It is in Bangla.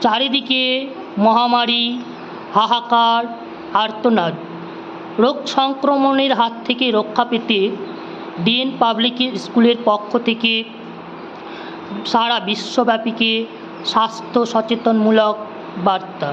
চারিদিকে মহামারী, হাহাকার, আর্তনাদ। রোগ সংক্রমণের হাত থেকে রক্ষা পেতে ডিএন পাবলিক স্কুলের পক্ষ থেকে সারা বিশ্বব্যাপীকে স্বাস্থ্য সচেতনমূলক বার্তা।